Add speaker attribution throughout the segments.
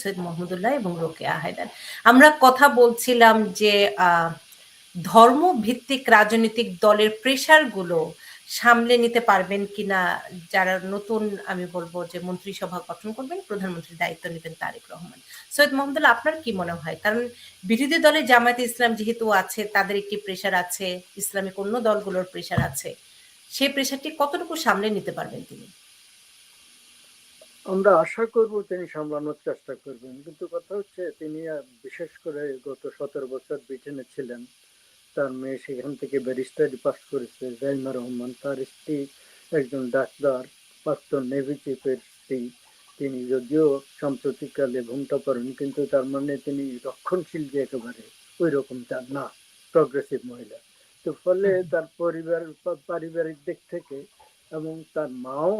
Speaker 1: সৈয়দ মোহাম্মদুল্লাহ এবং রোকেয়া হায়দার আমরা কথা বলছিলাম যে ধর্ম ভিত্তিক রাজনৈতিক দলের প্রেশারগুলো সামলে নিতে পারবেন কিনা, যারা নতুন, আমি বলব যে মন্ত্রিসভা গঠন করবেন, প্রধানমন্ত্রীর দায়িত্ব নেবেন তারেক রহমান। সৈয়দ মোহাম্মদুল্লাহ আপনার কি মনে হয়? কারণ বিরোধী দলে জামায়াতে ইসলাম যেহেতু আছে, তাদের একটি প্রেশার আছে, ইসলামিক অন্য দলগুলোর প্রেশার আছে, সেই প্রেশারটি কতটুকু সামলে নিতে পারবেন তিনি?
Speaker 2: আমরা আশা করব তিনি সামলানোর চেষ্টা করবেন। কিন্তু কথা হচ্ছে তিনি বিশেষ করে গত সতেরো বছর ব্রিটেনে ছিলেন। তার মেয়ে সেখান থেকে ব্যারিস্টারি পাস করেছে জাইমা রহমান। তার স্ত্রী একজন ডাক্তার প্রাক্তন নেভি চিফের স্ত্রী। তিনি যদিও সাম্প্রতিককালে ঘুমটা পড়েন কিন্তু তার মানে তিনি রক্ষণশীল যে একেবারে ওই রকম তার না প্রগ্রেসিভ মহিলা। তো ফলে তার পরিবার পারিবারিক দিক থেকে এবং তার মাও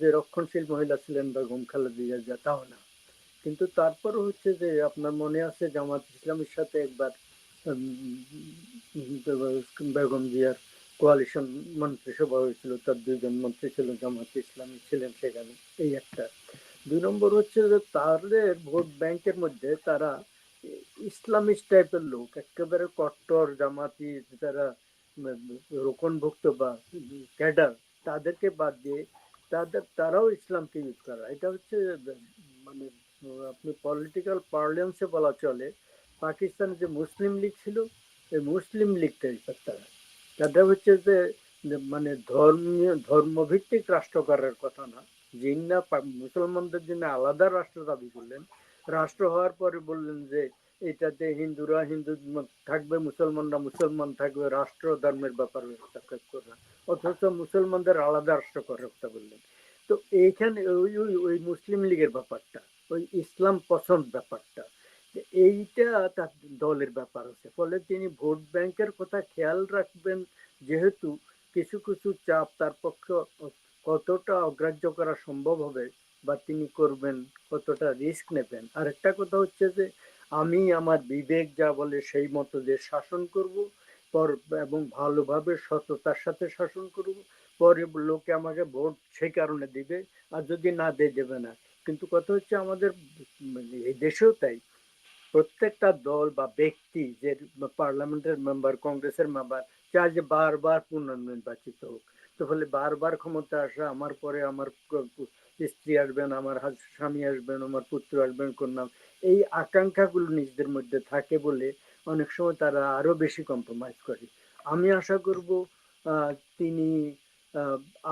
Speaker 2: যে রক্ষণশীল মহিলা ছিলেন বেগম খালেদা জিয়া তাও না। কিন্তু তারপর হচ্ছে যে আপনার মনে আছে জামাত ইসলামের সাথে একবার বেগম জিয়ার কোয়ালিশন মন্ত্রিসভা হয়েছিল, তার দুইজন মন্ত্রী ছিল, জামাত ইসলামী ছিলেন সেখানে, এই একটা। দুই নম্বর হচ্ছে যে তাদের ভোট ব্যাংকের মধ্যে তারা ইসলামিস্ট টাইপের লোক, একেবারে কট্টর, জামাতি, যারা রোকনভুক্ত বা ক্যাডার, তাদেরকে বাদ দিয়ে তাদের, তারাও ইসলামকে ইউজ করা। এটা হচ্ছে মানে আপনি পলিটিক্যাল পার্লিয়েন্সে বলা চলে, পাকিস্তানে যে মুসলিম লীগ ছিল, এই মুসলিম লীগ টাইপের তারা। তাদের হচ্ছে যে মানে ধর্মীয়, ধর্মভিত্তিক রাষ্ট্র করার কথা না। যিনি মুসলমানদের জন্য আলাদা রাষ্ট্র দাবি করলেন। রাষ্ট্র হওয়ার পরে বললেন যে এটাতে হিন্দুরা হিন্দু থাকবে, মুসলমানরা মুসলমান থাকবে রাষ্ট্র ধর্মের ব্যাপার করবে, অথচ মুসলমানদের আলাদা রাষ্ট্র কথা বললেন। তো এইখানে ওই ওই ওই মুসলিম লীগের ব্যাপারটা, ওই ইসলাম পছন্দ ব্যাপারটা এইটা তার দলের ব্যাপার আছে। ফলে তিনি ভোট ব্যাংকের কথা খেয়াল রাখবেন, যেহেতু কিছু কিছু চাপ তার পক্ষে কতটা অগ্রাহ্য করা সম্ভব হবে বা তিনি করবেন, কতটা রিস্ক নেবেন। আর একটা কথা হচ্ছে যে আমি আমার বিবেক যা বলে সেই মতো যে শাসন করব, পর এবং ভালোভাবে সততার সাথে শাসন করব, পরে লোকে আমাকে ভোট সেই কারণে দিবে, আর যদি না দিয়ে দেবে না। কিন্তু কথা হচ্ছে আমাদের মানে এই দেশেও তাই। প্রত্যেকটা দল বা ব্যক্তি যে পার্লামেন্টের মেম্বার, কংগ্রেসের মেম্বার, চায় যে বারবার পুনর্নির্বাচিত হোক। তো ফলে বারবার ক্ষমতা আসা, আমার পরে আমার স্ত্রী আসবেন, আমার স্বামী আসবেন, আমার পুত্র আসবেন, কন্যা। এই আকাঙ্ক্ষাগুলো নিজেদের মধ্যে থাকে বলে অনেক সময় তারা আরও বেশি কম্প্রোমাইজ করে। আমি আশা করব তিনি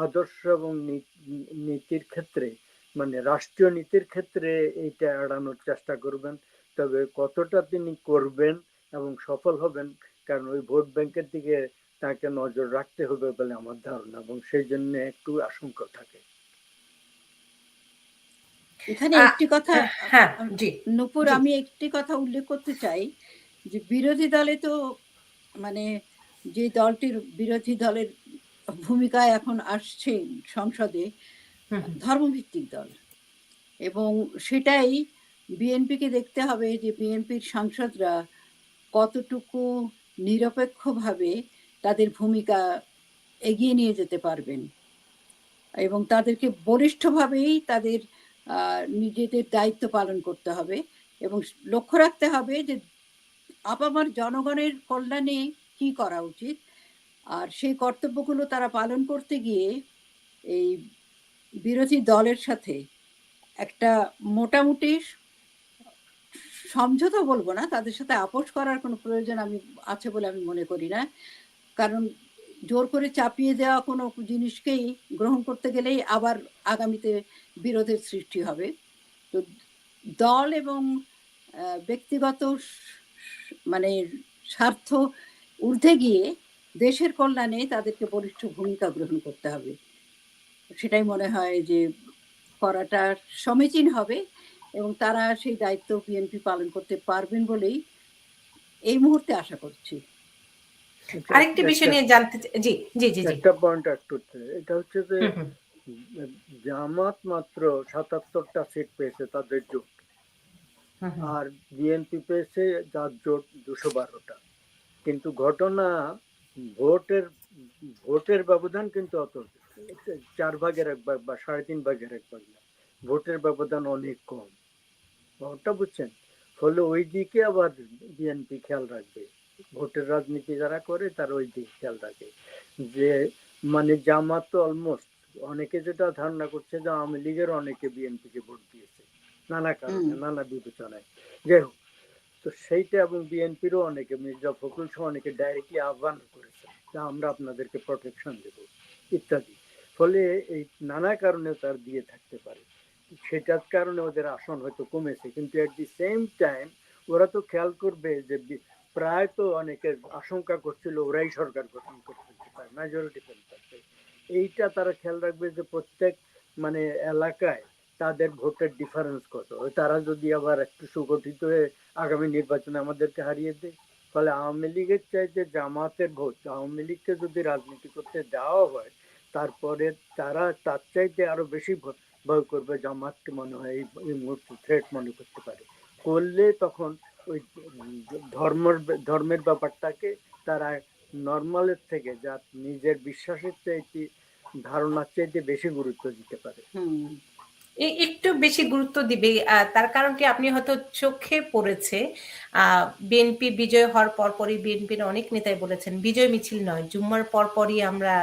Speaker 2: আদর্শ এবং নীতির ক্ষেত্রে মানে রাষ্ট্রীয় নীতির ক্ষেত্রে এইটা এড়ানোর চেষ্টা করবেন। তবে কতটা তিনি করবেন এবং সফল হবেন, কারণ ওই ভোট ব্যাংকের দিকে তাকে নজর রাখতে হবে বলে আমার ধারণা এবং সেই জন্য একটু আশঙ্কা থাকে।
Speaker 3: এখানে একটি কথা
Speaker 1: হ্যাঁ
Speaker 3: নুপুর আমি একটি কথা উল্লেখ করতে চাই যে বিরোধী দলে তো মানে যে দলটির বিরোধী দলের ভূমিকায় এখন আসছে সংসদে ধর্মভিত্তিক দল। এবং সেটাই বিএনপিকে দেখতে হবে যে বিএনপির সাংসদরা কতটুকু নিরপেক্ষভাবে তাদের ভূমিকা এগিয়ে নিয়ে যেতে পারবেন। এবং তাদেরকে বলিষ্ঠভাবেই তাদের নিজেদের দায়িত্ব পালন করতে হবে এবং লক্ষ্য রাখতে হবে যে আপামার জনগণের কল্যাণে কি করা উচিত। আর সেই কর্তব্যগুলো তারা পালন করতে গিয়ে এই বিরোধী দলের সাথে একটা মোটামুটি সমঝোতা বলব না, তাদের সাথে আপোষ করার কোনো প্রয়োজন আমি, আছে বলে আমি মনে করি না। কারণ জোর করে চাপিয়ে দেওয়া কোনো জিনিসকেই গ্রহণ করতে গেলেই আবার আগামীতে বিরোধের সৃষ্টি হবে। তো দল এবং ব্যক্তিগত মানে স্বার্থ ঊর্ধ্বে গিয়ে দেশের কল্যাণে তাদেরকে বলিষ্ঠ ভূমিকা গ্রহণ করতে হবে। সেটাই মনে হয় যে করাটা সমীচীন হবে এবং তারা সেই দায়িত্ব বিএনপি পালন করতে পারবেন বলেই এই মুহূর্তে আশা করছি।
Speaker 1: আরেকটি বিষয় নিয়ে জানতে জি জি জি
Speaker 2: একটা পয়েন্ট একটু এটা হচ্ছে যে জামাত মাত্র সাতাত্তরটা সিট পেয়েছে তাদের জোট। আর বিএনপি পেয়েছে যার জোট দুশো বারোটা। কিন্তু ঘটনা ভোটের ভোটের ব্যবধান কিন্তু অত চার ভাগের এক ভাগ বা সাড়ে তিন ভাগের এক ভাগ না। ভোটের ব্যবধান অনেক কম। ব্যাপারটা বুঝছেন? ফলে ওই দিকে আবার বিএনপি খেয়াল রাখবে। ভোটের রাজনীতি যারা করে তার ওই দিকে খেয়াল রাখে। যে মানে জামাত তো অলমোস্ট অনেকে যেটা ধারণা করছে যে আওয়ামী লীগের অনেকে বিএনপিকে ভোট দিয়েছে নানা কারণে নানা বিবেচনায়। যাই হোক তো সেইটা এবং বিএনপিরও অনেকে মির্জা ফখরুল সহ অনেকে ডাইরেক্টলি আহ্বান করেছে যে আমরা আপনাদেরকে প্রোটেকশন দেব ইত্যাদি। ফলে এই নানা কারণে তার দিয়ে থাকতে পারে। সেটার কারণে ওদের আসন হয়তো কমেছে কিন্তু এট দি সেম টাইম ওরা তো খেয়াল করবে যে প্রায় তো অনেকে আশঙ্কা করছিল, ওরাই সরকার গঠন করতে পারে মেজরিটি ফেল এইটা তারা খেয়াল রাখবে যে প্রত্যেক মানে এলাকায় তাদের ভোটের ডিফারেন্স কত। তারা যদি আবার একটু সুগঠিত হয়ে আগামী নির্বাচনে আমাদেরকে হারিয়ে দেয়, ফলে আওয়ামী লীগের চাইতে জামাতের ভোট, আওয়ামী লীগকে যদি রাজনীতি করতে দেওয়া হয়, তারপরে তারা তার চাইতে আরও বেশি ভয় করবে, জামাতকে মনে হয় এই মুহূর্তে থ্রেট মনে করতে পারে। করলে তখন ওই ধর্মের ধর্মের ব্যাপারটাকে তারা নর্মালের থেকে যা নিজের বিশ্বাসের চাইতে, ধারণার চাইতে বেশি গুরুত্ব দিতে পারে।
Speaker 1: একটু বেশি গুরুত্ব দিবে তার কারণ কি আপনি হয়তো চোখে পড়েছে বিএনপি বিজয় হওয়ার পরপরই বিএনপির অনেক নেতাই বলেছেন, বিজয় মিছিল নয়, জুম্মার পরপরই আমরা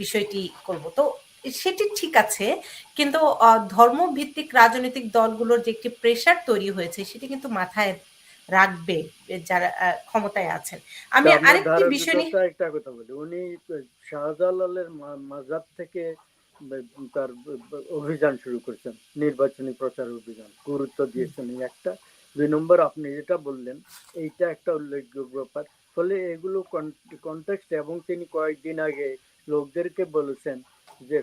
Speaker 1: বিষয়টি করব। তো সেটি ঠিক আছে কিন্তু ধর্মভিত্তিক রাজনৈতিক দলগুলোর যে একটি প্রেশার তৈরি হয়েছে সেটি কিন্তু মাথায় রাখবে যারা ক্ষমতায় আছেন। আমি আরেকটি বিষয় নিয়ে
Speaker 2: একটা কথা বলি। উনি শাহজালালের মাজার থেকে তার অভিযান শুরু করেছেন নির্বাচনী প্রচার অভিযান। গুরুত্ব দিয়েছেন এই একটা। দুই নম্বর আপনি যেটা বললেন এইটা একটা উল্লেখযোগ্য ব্যাপার। ফলে এগুলো কন্টেক্সট এবং তিনি কয়েকদিন আগে লোকদেরকে বলেছেন যে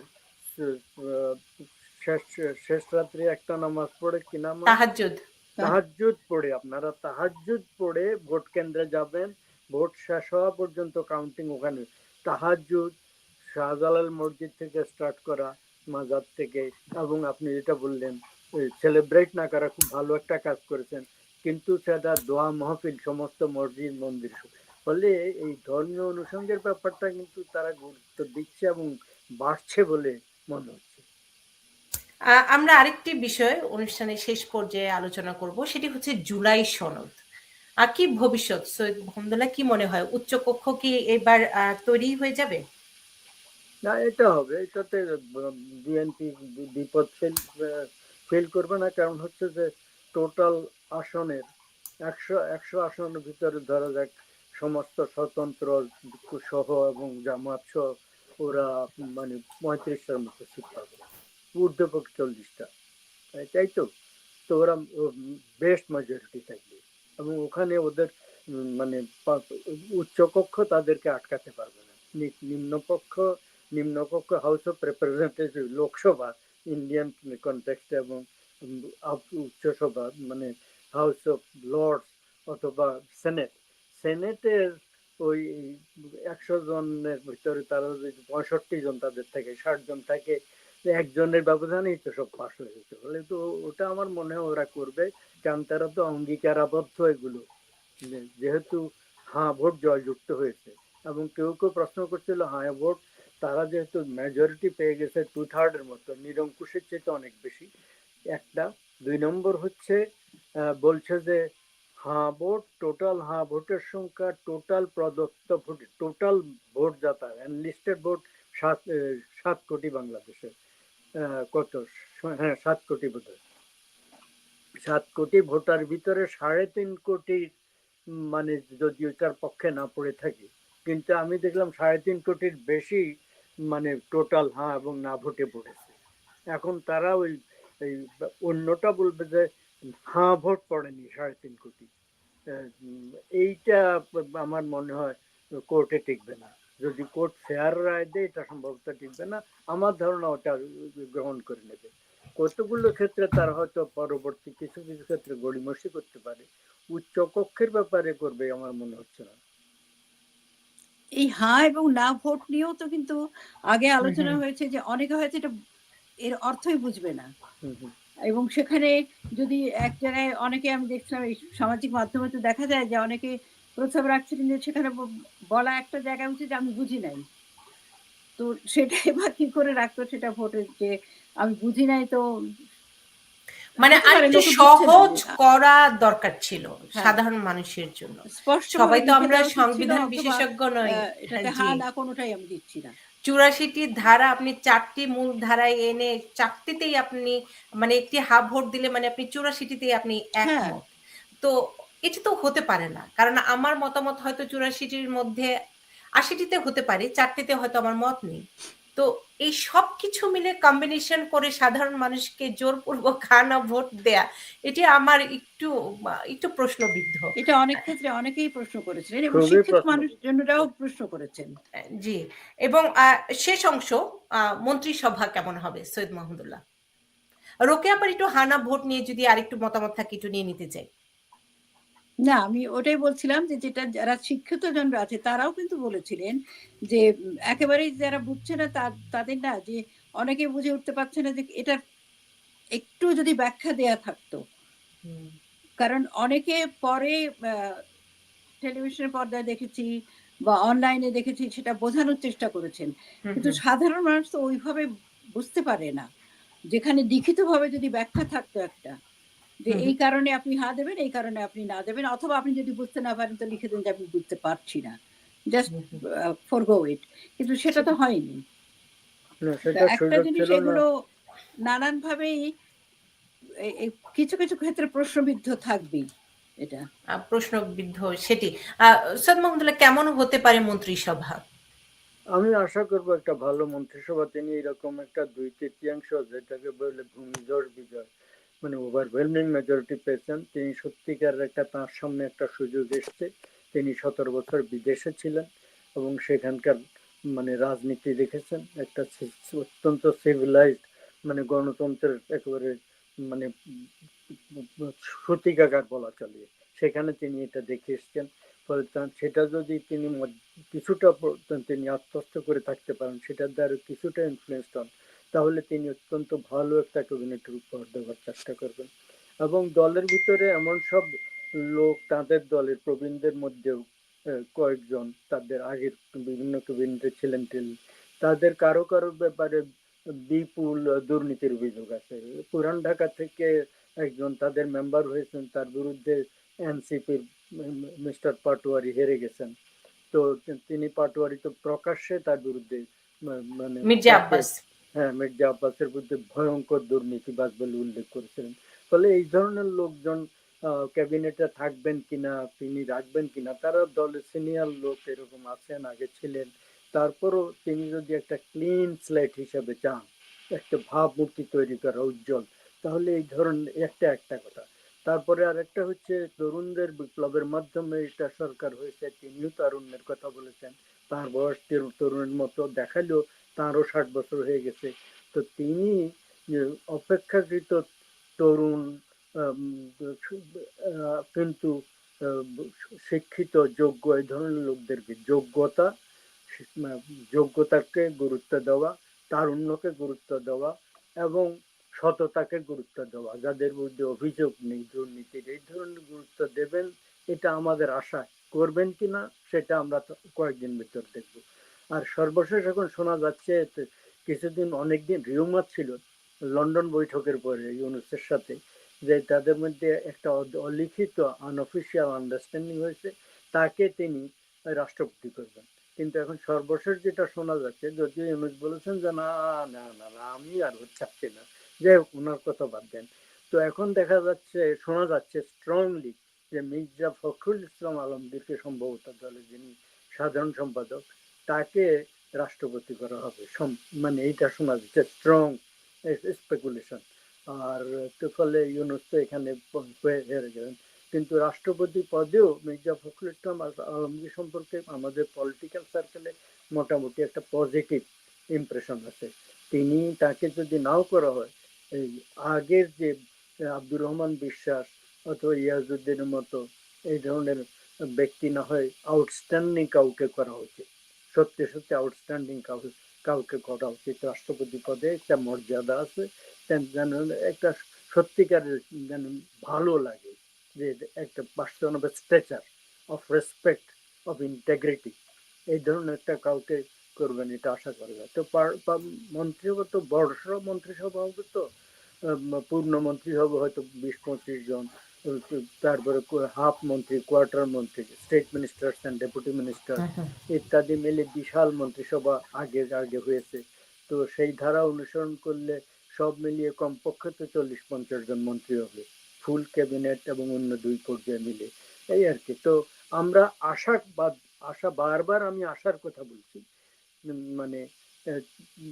Speaker 2: শেষ শেষ রাত্রে একটা নামাজ পড়ে কি নামাজ
Speaker 1: তাহাজ্জুদ।
Speaker 2: তাহাজ্জুদ পড়ে। আপনারা তাহাজ্জুদ পড়ে ভোট কেন্দ্রে যাবেন। ভোট শেষ হওয়া পর্যন্ত কাউন্টিং ওখানে। তাহাজ্জুদ শাহজালাল মসজিদ থেকে স্টার্ট করা মাজার থেকে। এবং আপনি যেটা বললেন সেলিব্রেট না করা খুব ভালো একটা কাজ করেছেন। কিন্তু সেটা দোয়া মাহফিল সমস্ত মসজিদ মন্দির। ফলে এই ধর্মীয় অনুষঙ্গের ব্যাপারটা কিন্তু তারা গুরুত্ব দিচ্ছে এবং বাড়ছে বলে মনে হচ্ছে।
Speaker 1: আমরা আরেকটি বিষয় অনুষ্ঠানের শেষ পর্যায়ে আলোচনা করব সেটি হচ্ছে জুলাই সনদ। আর কি ভবিষ্যৎ? সৈয়দ মোহাম্মদুল্লাহ কি মনে হয়? উচ্চকক্ষ কি এবার তৈরি হয়ে যাবে?
Speaker 2: না এটা হবে। এটাতে বিএনপি বিপদ ফেল ফেল করবে না। কারণ হচ্ছে যে টোটাল আসনের একশো একশো আসনের ভিতরে ধরা যাক সমস্ত স্বতন্ত্র সহ এবং জামাত সহ ওরা মানে পঁয়ত্রিশটার মতো সিট পাবে। ঊর্ধ্বপক্ষ চল্লিশটা। তাই তো? তো ওরা বেস্ট মেজরিটি থাকবে। এবং ওখানে ওদের মানে উচ্চকক্ষ তাদেরকে আটকাতে পারবে না। নিম্নপক্ষ নিম্নকক্ষ house of representative Lok Sabha Indian context এবং উচ্চসভা মানে হাউস অফ লর্ডস অথবা সেনেট সেনেটের ওই একশো জনের ভিতরে তারা পঁয়ষট্টি জন তাদের থেকে, ষাট জন থাকে একজনের ব্যবধানেই তো সব পাশ হয়ে যেতে বলে তো ওটা আমার মনে হয় ওরা করবে। কারণ তারা তো অঙ্গীকারাবদ্ধ এগুলো। যেহেতু হ্যাঁ ভোট জয়যুক্ত হয়েছে। এবং কেউ কেউ প্রশ্ন করছিল হ্যাঁ ভোট তারা যেহেতু মেজরিটি পেয়ে গেছে টু থার্ডের মতো, নিরঙ্কুশের চেয়ে অনেক বেশি। একটা। দুই নম্বর হচ্ছে বলছে যে হ্যাঁ ভোট টোটাল হ্যাঁ ভোটের সংখ্যা টোটাল প্রদত্ত ভোট টোটাল ভোট যাতা লিস্টেড ভোট সাত সাত কোটি বাংলাদেশে আহ, কত হ্যাঁ সাত কোটি বোধ সাত কোটি ভোটার ভিতরে সাড়ে তিন কোটি মানে যদি ওইটার পক্ষে না পড়ে থাকে কিন্তু আমি দেখলাম সাড়ে তিন কোটির বেশি মানে টোটাল হ্যাঁ এবং না ভোটে পড়েছে। এখন তারা ওই অন্যটা বলবে যে হ্যাঁ ভোট পড়েনি সাড়ে তিন কোটি। এইটা আমার মনে হয় কোর্টে টিকবে না। যদি কোর্ট ফেয়ার রায় দেয় এটা সম্ভবত টিকবে না। আমার ধারণা ওটা গ্রহণ করে নেবে। কতগুলো ক্ষেত্রে তার হয়তো পরবর্তী কিছু কিছু ক্ষেত্রে গড়িমসি করতে পারে। উচ্চ কক্ষের ব্যাপারে করবে আমার মনে হচ্ছে না।
Speaker 3: এই হ্যাঁ এবং না ভোট নিয়েও তো কিন্তু আগে আলোচনা হয়েছে যে অনেকে হয়তো এটা এর অর্থই বুঝবে না। এবং সেখানে যদি এক জায়গায় অনেকে আমি দেখছিলাম এই সামাজিক মাধ্যমে তো দেখা যায় যে অনেকে প্রস্তাব রাখছে কিন্তু সেখানে বলা একটা জায়গা উচিত যে আমি বুঝি নাই। তো সেটা এবার কি করে রাখতো সেটা ভোটের যে আমি বুঝি নাই তো
Speaker 1: মানে আরেকটু সহজ করা দরকার ছিল
Speaker 3: হ্যাঁ।
Speaker 1: সাধারণ মানুষের জন্য।
Speaker 3: স্পষ্ট
Speaker 1: সবাই তো আমরা সংবিধান বিশেষজ্ঞ নই।
Speaker 3: এটাতে হ্যাঁ না কোনোটাই আমি দিচ্ছি না।
Speaker 1: চুরাশিটি ধারা আপনি চারটি মূল ধারায় এনে চারটিতেই আপনি মানে একটি হাফ ভোট দিলে মানে আপনি চুরাশিটিতেই আপনি
Speaker 3: এক
Speaker 1: একমত তো এটা তো হতে পারে না। কারণ আমার মতামত হয়তো চুরাশিটির মধ্যে আশিটিতে হতে পারে চারটিতে হয়তো আমার মত নেই। তো এই সব কিছু মিলে কম্বিনেশন করে সাধারণ মানুষকে জোরপূর্বক খানা ভোট দেয়া এটি আমার একটু একটু প্রশ্নবিদ্ধ।
Speaker 3: এটা অনেক ক্ষেত্রে অনেকেই প্রশ্ন করেছিলেন এবং শিক্ষিত মানুষজনরাও প্রশ্ন করেছেন।
Speaker 1: জি এবং আহ, শেষ অংশ আহ, মন্ত্রিসভা কেমন হবে সৈয়দ মাহমুদুল্লাহ রোকে আবার একটু হানা ভোট নিয়ে যদি আরেকটু মতামত থাকে একটু নিয়ে নিতে চাই।
Speaker 3: না আমি ওটাই বলছিলাম যে যেটা যারা শিক্ষিত জনরা আছে তারাও কিন্তু বলেছিলেন যে একেবারেই যারা বুঝছে না তাদের না যে অনেকে বুঝে উঠতে পারছে না যে এটা একটু যদি ব্যাখ্যা দেয়া থাকতো। কারণ অনেকে পরে টেলিভিশনের পর্দায় দেখেছি বা অনলাইনে দেখেছি সেটা বোঝানোর চেষ্টা করেছেন। কিন্তু সাধারণ মানুষ তো ওইভাবে বুঝতে পারে না। যেখানে লিখিতভাবে যদি ব্যাখ্যা থাকতো একটা যে এই কারণে আপনি হা দেবেন এই কারণে আপনি না দেবেন অথবা আপনি যদি বুঝতে না পারেন তো লিখে দেন যে আমি বুঝতে পারছি না। জাস্ট ফর গো ইট কিন্তু সেটা তো হয়নি। একটা জিনিস এগুলো নানান ভাবেই এই- এই কিছু কিছু ক্ষেত্রে প্রশ্নবিদ্ধ থাকবেই এটা।
Speaker 1: প্রশ্নবিদ্ধ সেটি। আহ, সৈয়দ মাহমুদুল্লাহ কেমন হতে পারে মন্ত্রিসভা?
Speaker 2: আমি আশা করব একটা ভালো মন্ত্রিসভা। তিনি এরকম একটা দুই তৃতীয়াংশ যেটাকে বলে ভূমিধস বিজয়। মানে ওভারওয়েলমিং মেজরিটি পেয়েছেন তিনি সত্যিকার একটা তাঁর সামনে একটা সুযোগ এসছে। তিনি সতেরো বছর বিদেশে ছিলেন এবং সেখানকার মানে রাজনীতি দেখেছেন। একটা অত্যন্ত সিভিলাইজড মানে গণতন্ত্রের একেবারে মানে সত্যিকার বলা চলে। সেখানে তিনি এটা দেখে এসছেন। ফলে সেটা যদি তিনি কিছুটা তিনি আত্মস্থ করে থাকতে পারেন, সেটার দ্বারা কিছুটা ইনফ্লুয়েন্স হন তাহলে তিনি অত্যন্ত ভালো একটা ক্যাবিনেটের উপহার দেওয়ার চেষ্টা করবেন। এবং দলের ভিতরে এমন সব লোক তাদের দলের প্রবীণদের মধ্যেও কয়েকজন তাদের আগের বিভিন্ন ক্যাবিনেটে ছিলেন টিলেন তাদের কারও কারও ব্যাপারে বিপুল দুর্নীতির অভিযোগ আছে। পুরান ঢাকা থেকে একজন তাদের মেম্বার হয়েছেন তার বিরুদ্ধে এনসিপির মিস্টার পাটোয়ারি হেরে গেছেন। তো তিনি পাটোয়ারি তো প্রকাশ্যে তার বিরুদ্ধে মানে
Speaker 1: মির্জা আব্বাস।
Speaker 2: হ্যাঁ মির্জা আব্বাসের বিরুদ্ধে ভয়ঙ্কর দুর্নীতিবাজ বলে উল্লেখ করেছিলেন। ফলে এই ধরনের লোকজন ক্যাবিনেটে থাকবেন কিনা, তিনি রাখবেন কিনা, তারা দলের সিনিয়র লোক এরকম আছেন, আগে ছিলেন। তারপরও তিনি যদি একটা ক্লিন স্লেট হিসেবে চান, একটা ভাবমূর্তি তৈরি করা উজ্জ্বল, তাহলে এই ধরনের একটা একটা কথা। তারপরে আরেকটা হচ্ছে, তরুণদের বিপ্লবের মাধ্যমে এটা সরকার হয়েছে, তিনিও তারুণ্যের কথা বলেছেন। তার বয়স তেরো, তরুণের মতো। দেখালেও তারও ষাট বছর হয়ে গেছে। তো তিনি অপেক্ষাকৃত তরুণ কিন্তু শিক্ষিত, যোগ্য, এই ধরনের লোকদেরকে যোগ্যতা, যোগ্যতাকে গুরুত্ব দেওয়া, তারুণ্যকে গুরুত্ব দেওয়া এবং সততাকে গুরুত্ব দেওয়া, যাদের মধ্যে অভিযোগ নেই দুর্নীতির এই ধরনের গুরুত্ব দেবেন, এটা আমাদের আশা। করবেন কিনা, সেটা আমরা কয়েকদিন ভিতর দেখব। আর সর্বশেষ এখন শোনা যাচ্ছে কিছুদিন অনেকদিন রিউমার ছিল লন্ডন বৈঠকের পরে ইউনুসের সাথে, যে তাদের মধ্যে একটা অলিখিত আনঅফিসিয়াল আন্ডারস্ট্যান্ডিং হয়েছে, তাকে তিনি রাষ্ট্রপতি করবেন। কিন্তু এখন সর্বশেষ যেটা শোনা যাচ্ছে, যদিও ইউনুস বলেছেন যে, না না না না, আমি আর চাচ্ছি না। যাই হোক, ওনার কথা বাদ দেন। তো এখন দেখা যাচ্ছে, শোনা যাচ্ছে স্ট্রংলি যে মির্জা ফখরুল ইসলাম আলমগীরকে সম্ভবত দলের যিনি সাধারণ সম্পাদক তাকে রাষ্ট্রপতি করা হবে। মানে এইটা শোনা যাচ্ছে স্ট্রং স্পেকুলেশন আর তো ফলে ইউনুস তো এখানে হেরে গেলেন। কিন্তু রাষ্ট্রপতি পদেও মির্জা ফখরুল ইসলাম আল- আলমগীর সম্পর্কে আমাদের পলিটিক্যাল সার্কেলে মোটামুটি একটা পজিটিভ ইমপ্রেশন আছে। তিনি তাকে যদি নাও করা হয়, এই আগের যে আব্দুর রহমান বিশ্বাস অথবা ইয়াজউদ্দিনের মতো এই ধরনের ব্যক্তি না হয় আউটস্ট্যান্ডিং কাউকে করা উচিত। সত্যি সত্যি আউটস্ট্যান্ডিং কাউকে কাউকে করা উচিত। রাষ্ট্রপতি পদে একটা মর্যাদা আছে। যেন একটা সত্যিকারের যেন ভালো লাগে যে একটা person of stature of respect of integrity এই ধরনের একটা কাউকে করবেন এটা আশা করা যায়। তো মন্ত্রিসভা তো বর্ষ মন্ত্রিসভা হবে তো। পূর্ণ মন্ত্রী হবে হয়তো বিশ পঁচিশ জন তারপরে হাফ মন্ত্রী কোয়ার্টার মন্ত্রী state minister and deputy minister
Speaker 1: hmm, hmm.
Speaker 2: ইত্যাদি মিলে বিশাল মন্ত্রিসভা আগে আগে হয়েছে। তো সেই ধারা অনুসরণ করলে সব মিলিয়ে কমপক্ষে তো চল্লিশ পঞ্চাশ জন মন্ত্রী হবে ফুল ক্যাবিনেট এবং অন্য দুই পর্যায়ে মিলে। এই আর কি। তো আমরা আশা আশা বারবার আমি আশার কথা বলছি মানে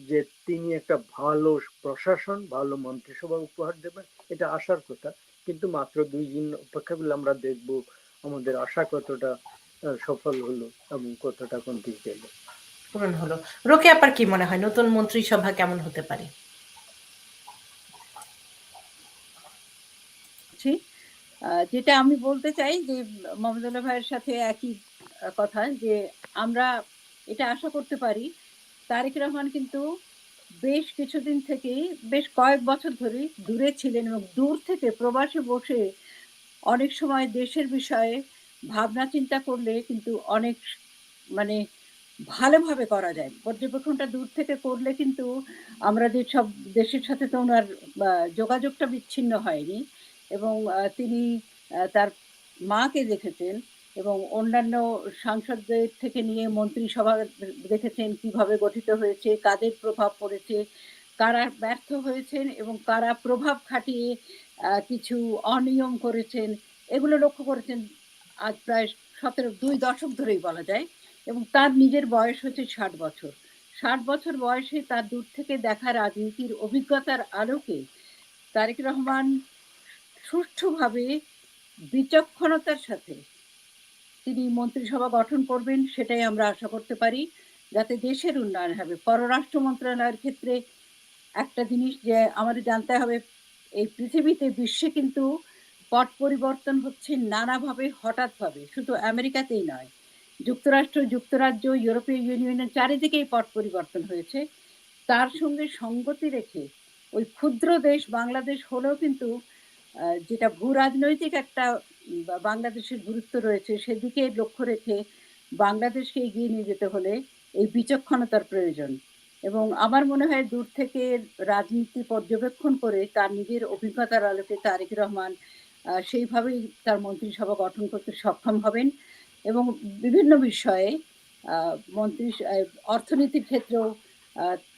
Speaker 2: যে তিনি একটা ভালো প্রশাসন ভালো মন্ত্রিসভা উপহার দেবেন এটা আশার কথা। কিন্তু মাত্র দুই দিন অপেক্ষা করলে আমরা দেখব আমাদের আশা কতটা সফল হলো এবং কতটা কোন দিক গেল
Speaker 1: পূরণ হলো। রোকে আপার কি মনে হয়? নতুন মন্ত্রিসভা কেমন হতে পারে?
Speaker 3: যেটা আমি বলতে চাই যে মমদুল্লাহ ভাইয়ের সাথে একই কথা যে আমরা এটা আশা করতে পারি। তারেক রহমান কিন্তু বেশ কিছুদিন থেকেই, বেশ কয়েক বছর ধরে দূরে ছিলেন এবং দূর থেকে প্রবাসে বসে অনেক সময় দেশের বিষয়ে ভাবনা চিন্তা করলে কিন্তু অনেক মানে ভালোভাবে করা যায়। পর্যবেক্ষণটা দূর থেকে করলে কিন্তু আমরা যে সব দেশের সাথে তো ওনার যোগাযোগটা বিচ্ছিন্ন হয়নি এবং তিনি তার মাকে দেখেছেন। এবং অন্যান্য সাংসদদের থেকে নিয়ে মন্ত্রিসভা দেখেছেন কীভাবে গঠিত হয়েছে, কাদের প্রভাব পড়েছে, কারা ব্যর্থ হয়েছেন এবং কারা প্রভাব খাটিয়ে কিছু অনিয়ম করেছেন, এগুলো লক্ষ্য করেছেন আজ প্রায় সতেরো, দুই দশক ধরেই বলা যায় এবং তার নিজের বয়স হচ্ছে ষাট বছর। ষাট বছর বয়সে তার দূর থেকে দেখা রাজনীতির অভিজ্ঞতার আলোকে তারেক রহমান সুষ্ঠুভাবে বিচক্ষণতার সাথে তিনি মন্ত্রিসভা গঠন করবেন, সেটাই আমরা আশা করতে পারি, যাতে দেশের উন্নয়ন হবে। পররাষ্ট্র মন্ত্রণালয়ের ক্ষেত্রে একটা জিনিস যে আমাদের জানতে হবে, এই পৃথিবীতে বিশ্বে কিন্তু পট পরিবর্তন হচ্ছে নানাভাবে, হঠাৎভাবে। শুধু আমেরিকাতেই নয়, যুক্তরাষ্ট্র, যুক্তরাজ্য, ইউরোপীয় ইউনিয়নের চারিদিকেই পট পরিবর্তন হয়েছে। তার সঙ্গে সঙ্গতি রেখে ওই ক্ষুদ্র দেশ বাংলাদেশ হলেও কিন্তু যেটা ভূ রাজনৈতিক একটা বাংলাদেশের গুরুত্ব রয়েছে সেদিকে লক্ষ্য রেখে বাংলাদেশকে এগিয়ে নিয়ে যেতে হলে এই বিচক্ষণতার প্রয়োজন। এবং আমার মনে হয় দূর থেকে রাজনীতি পর্যবেক্ষণ করে তার নিজের অভিজ্ঞতার আলোকে তারেক রহমান সেইভাবেই তার মন্ত্রিসভা গঠন করতে সক্ষম হবেন। এবং বিভিন্ন বিষয়ে মন্ত্রী অর্থনীতির ক্ষেত্রেও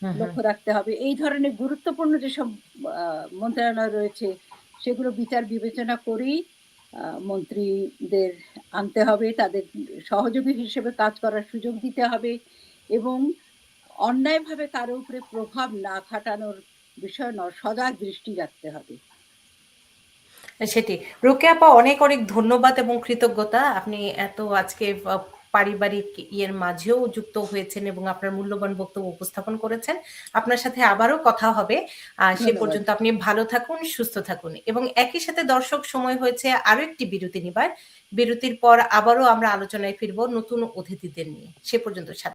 Speaker 1: হুম, হুম।
Speaker 3: লক্ষ্য রাখতে হবে। এই ধরনের গুরুত্বপূর্ণ যেসব মন্ত্রণালয় রয়েছে সেগুলো বিচার বিবেচনা করেই মন্ত্রীদের আনতে হবে, তাদের সহযোগী হিসেবে কাজ করার সুযোগ দিতে হবে এবং অন্যায়ভাবে তার উপরে প্রভাব না খাটানোর বিষয় সজাগ দৃষ্টি রাখতে হবে।
Speaker 1: সেটি। রোকে আপা, অনেক অনেক ধন্যবাদ এবং কৃতজ্ঞতা। আপনি এত আজকে পারিবারিক ইয়ের মাঝেও যুক্ত হয়েছেন এবং আপনার মূল্যবান বক্তব্য উপস্থাপন করেছেন। আপনার সাথে আবারও কথা হবে। আহ সে পর্যন্ত আপনি ভালো থাকুন সুস্থ থাকুন এবং একই সাথে দর্শক সময় হয়েছে আরও একটি বিরতি নিবার। বিরতির পর আবারও আমরা আলোচনায় ফিরবো নতুন অতিথিদের নিয়ে। সে পর্যন্ত সাথে